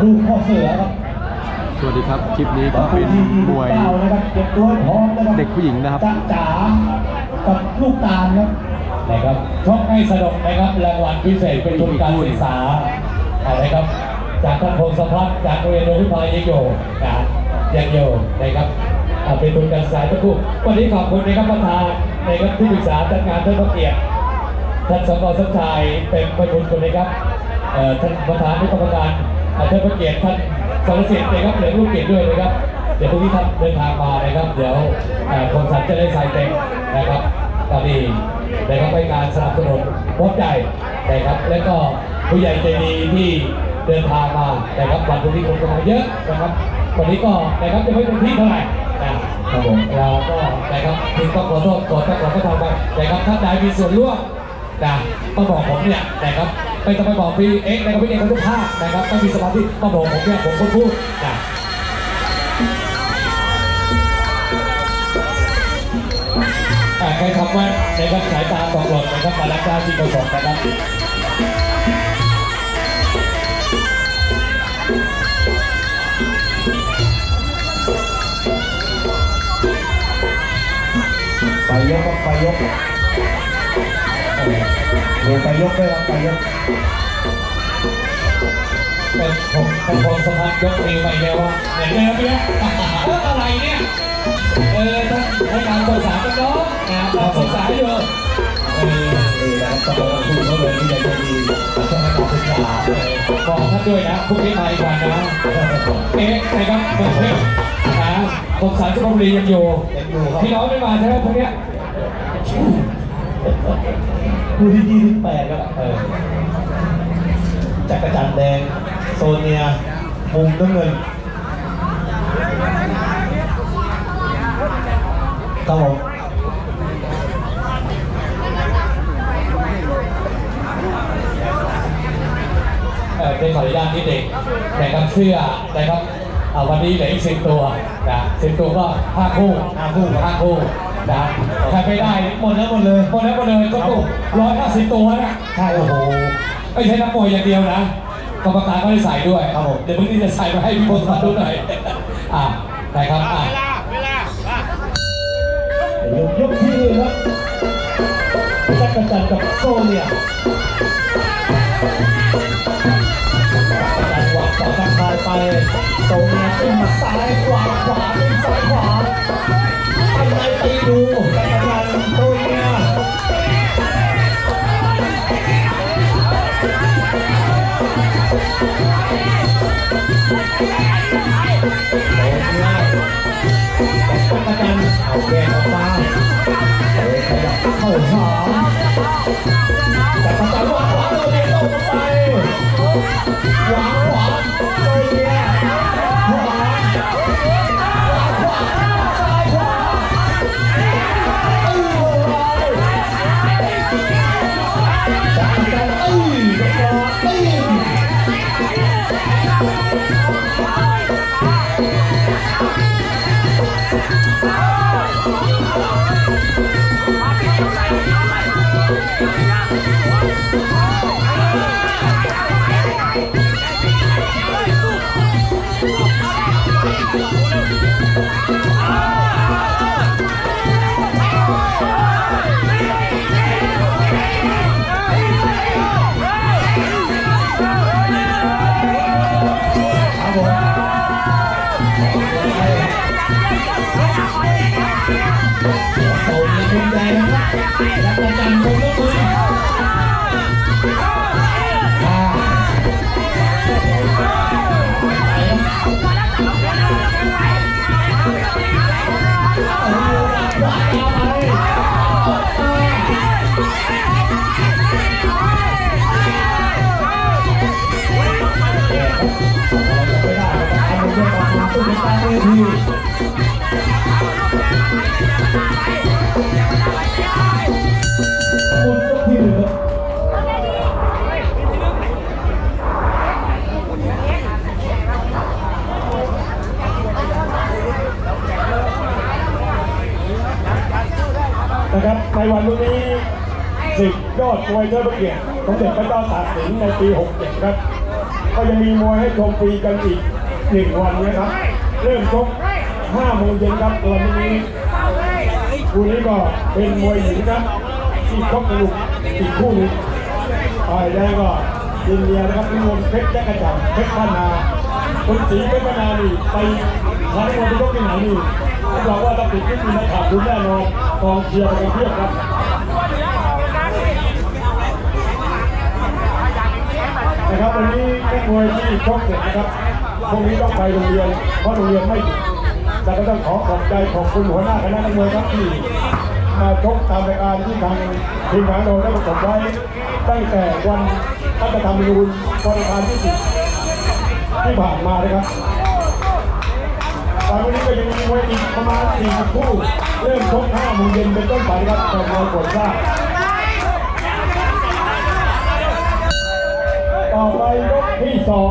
ลูกพ่อเสือครับสวัสดีครับ คลิปนี้ก็เป็นมวยเก้านะครับเก็บตัวให้พร้อมนะครับเด็กผู้หญิงนะครับจ๋ากับลูกตาลครับนะครับช่องให้สนุกนะครับรางวัลพิเศษเป็นทุนการศึกษานะไรครับ จากท่านพงศพัฒน์จากโรงเรียนโรงพิพายยังอยู่นะยังอยู่นะครับเป็นทุนการศึกษาทุกคู่วันนี้ขอบคุณนะครับประธานนะครับที่ปรึกษาจัดงานท่านพระเกียรติท่านสกสัญชัยเป็นประทุนคนนะครับท่านประธานที่กรรมการ อ่าท่านพระเกียรติท่านสรสิทธิ์นะครับเหลือลูกเกียรติด้วยนะครับ เดี๋ยวพรุ่งนี้ท่านเดินทางมานะครับ เดี๋ยวคนสันจะได้ใส่เต็มนะครับตอนนี้นะครับให้การสนับสนุนพบใจนะครับ แล้วก็ผู้ใหญ่ใจดีที่เดินทางมานะครับวันพรุ่งนี้คนจะมาเยอะนะครับวันนี้ก็นะครับจะไม่เป็นที่เท่าไหร่นะครับผมเราก็นะครับถึงต้องขอโทษขอต้องขอโทษทางไปนะครับท่านใดมีส่วนร่วมนะต้องบอกผมเนี่ยนะครับ ไม่ต้องไปบอกพี่เอ็กนะครับพี่เอ็กซ์ทุกภาคนะครับต้องมีสมาธิต้องบอกผมเนี่ยผมคนพูดนะใครทำไว้นะครับสายตาตกหล่นนะครับมารับได้ที่ประสบนะครับไฟยกไฟยก เดี๋ยวไฟยกด้วยครับไฟยกเป็นผมเป็นผมสมัครยกเองไปแล้วว่าเหมือนเดิมเนี่ยเอออะไรเนี่ย เออท่านให้การสงสารกันเนาะนะเราสงสารอยู่เออนี่นะครับต้องบอกว่าคุณเขาเลยที่ใหญ่ใจดีช่วยให้การศึกษาบอกท่านด้วยนะพรุ่งนี้มาอีกวันนะเอ๊ะใครครับเมืองเพชรนะผมสารสุพรรณบุรียังอยู่พี่น้องไม่มาใช่ไหมพวกเนี้ย คู่ที่ยี่สิบแปดครับเออจักรจันทร์แดง โซเนียมุมน้ำเงินครับผมเออเป็นขออนุญาตนิดเด็กนะครับเสื้อนะครับวันนี้เหลืออีกสิบตัวนะสิบตัวก็ห้าคู่ห้าคู่ห้าคู่ นะใครไม่ได้หมดแล้วหมดเลยหมดแล้วหมดเลยก็ตู้ร้อยห้าสิบตัวนะใช่โอ้โหไม่ใช่นักมวยอย่างเดียวนะกรรมการก็ได้ใส่ด้วยครับผมเดี๋ยวพรุ่งนี้จะใส่มาให้พี่พลมาดูหน่อยอ่านะครับอ่ายกยกที่หนึ่งครับจักรจันทร์กับโซเนียจักรจันทร์วางต่อทักทายไปโซเนียขึ้นมาซ้ายขวา แกงออกมาเออขยับเข้าหา วันรุ่งนี้สิบยอดมวยเทิดพระเกียรติสมเด็จพระเจ้าตากสินในปี 67 ครับ ก็ยังมีมวยให้ชมฟรีกันอีกหนึ่งวันนะครับ เริ่มชก5โมงเย็นครับวันนี้คู่นี้ก็เป็นมวยหญิงครับที่ชกสนุกอีกคู่นึงฝ่ายแดงก็อินเดียนะครับพิมลเพชรแจ๊กระจับเพชรพานาคุณศรีเพชรพานานี่ไปทางมวยไปชกที่ไหนนี่ รับรองว่าต้องติดที่มีนักข่าวคุณแน่นอนกองเชียร์กันเพียบครับนะครับวันนี้นักมวยที่ชกเสร็จนะครับพรุ่งนี้ต้องไปโรงเรียนเพราะโรงเรียนไม่หยุดแต่ก็ต้องขอขอบใจขอบคุณหัวหน้าคณะนักมวยครับที่มาชกตามรายการที่ทางทีมงานเราได้ประกบไว้ตั้งแต่วันรัฐธรรมนูญวันอังคารที่สิบที่ผ่านมานะครับ วันนี้ก็ยังมีมวยอีกประมาณ40คู่ เริ่มชก5โมงเย็นเป็นต้นไปครับแต่มวยกดทราบต่อไปยกที่สอง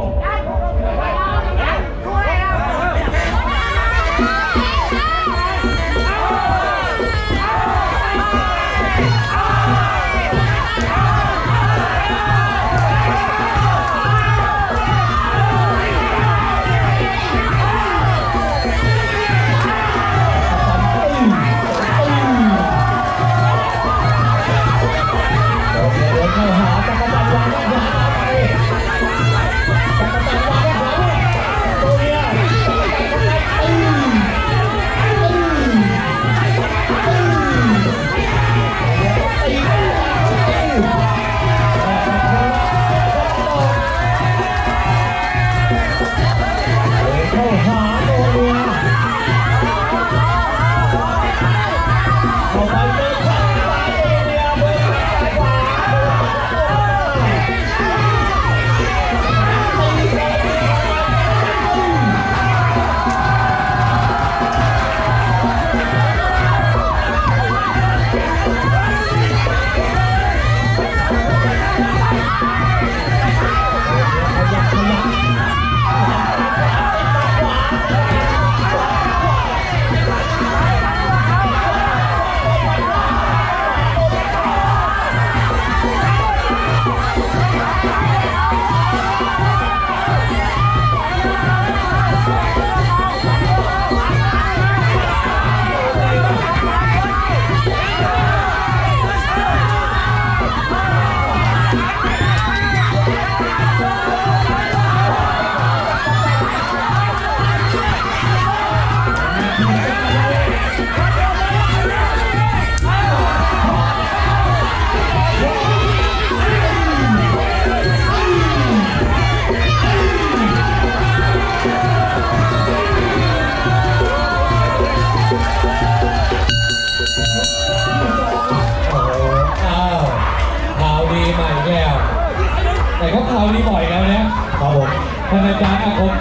Oh.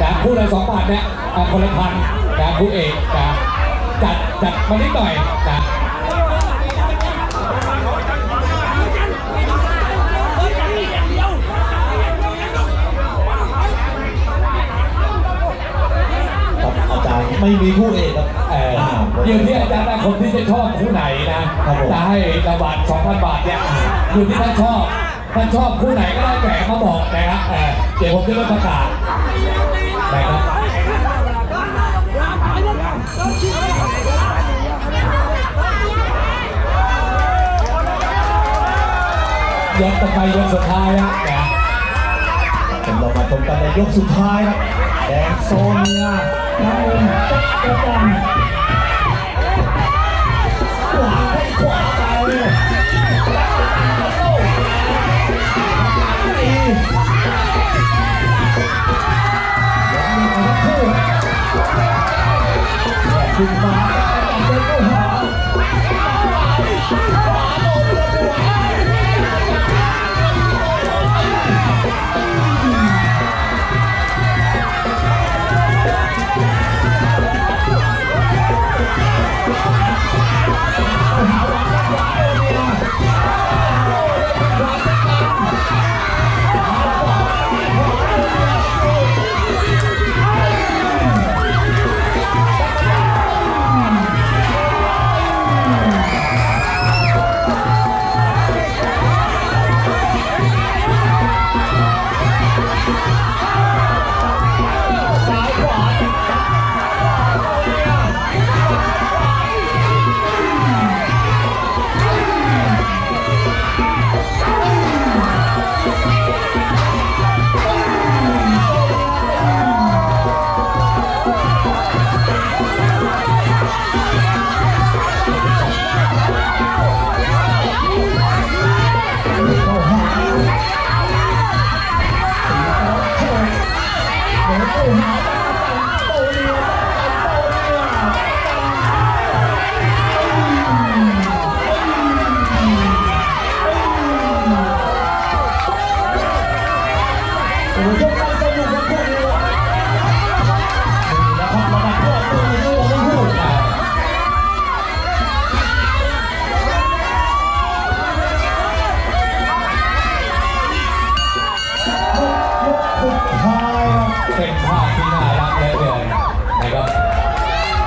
แต่คู่ละ2บาทเนี่ยอ่าคนละพันแต่คู่เอกจะจัดจัดมานิดหน่อยนะครับอาจารย์ไม่มีคู่เอกครับเอ่ออยู่ที่อาจารย์นะคนที่จะชอบคู่ไหนนะครับผมจะให้รางวัล2,000บาทเนี่ยอยู่ที่ท่านชอบท่านชอบคู่ไหนก็ได้แต่มาบอกนะครับเอ่อเดี๋ยวผมจะประกาศนะครับ ยกต่อไปยกสุดท้ายแล้วนะเรามาชมกันในยกสุดท้ายครับแดงโซเนียน้ำเงินจักรจัน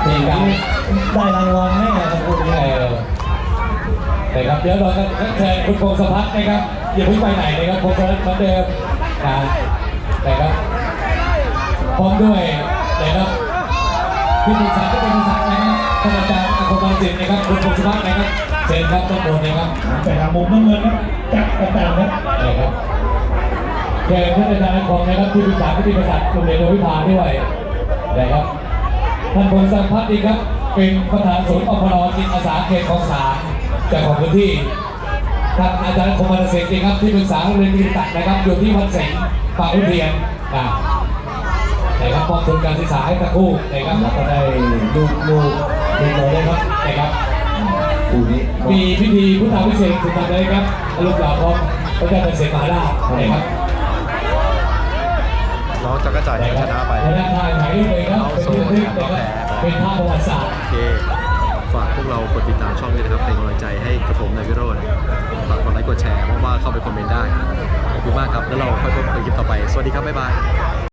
มีการได้รางวัลแน่ครับคุณเออนะครับเดี๋ยวเราจะเชิญคุณพงศพัฒน์นะครับอย่าเพิ่งไปไหนนะครับพงศพัฒน์เหมือนเดิมนะนะครับพร้อมด้วยนะครับพี่มุสักก็เป็นมุสักนะครับท่านอาจารย์อาคมบาลสิทธิ์นะครับคุณพงศพัฒน์นะครับเชิญครับต้นบนนะครับแต่ทางมุมน้ำเงินครับจักรกระนครับนะครับเชิญท่านอาจารย์อาคมนะครับที่ปรึกษาพิธีกษัตริย์โรงเรียนโดวิภาด้วยนะครับ ท่านพงศพัฒน์อีกครับ เป็นประธานศูนย์อพรจิตอาสาเขตคลองสามเจ้าของพื้นที่ท่านอาจารย์คมวันเสกดีครับ ที่ปรึกษาโรงเรียนกิติตักนะครับ อยู่ที่วัดเสงปากอุเทียนนะนะครับมอบทุนการศึกษาให้ทั้งคู่นะครับแล้วก็ได้ลูกลูกลูกเราได้ครับนะครับคู่นี้มีพิธีพุทธาพิเศษกสุดท้ายเลยครับลูกหลานของพระเจ้าเป็นเสกมหาราชนะครับ น้องจักรจันทร์ชนะไปหัวหน้าทางถ่ายรูปเลยครับเป็นรูปนึกนะครับเป็นภาพประวัติศาสตร์โอเคฝากพวกเรากดติดตามช่องด้วยนะครับเป็นกำลังใจให้กับผมนายวิโรจน์ฝากกดไลค์กดแชร์ว่างๆเข้าไปคอมเมนต์ได้ขอบคุณมากครับแล้วเราค่อยพบกันคลิปต่อไป สวัสดีครับบ๊ายบาย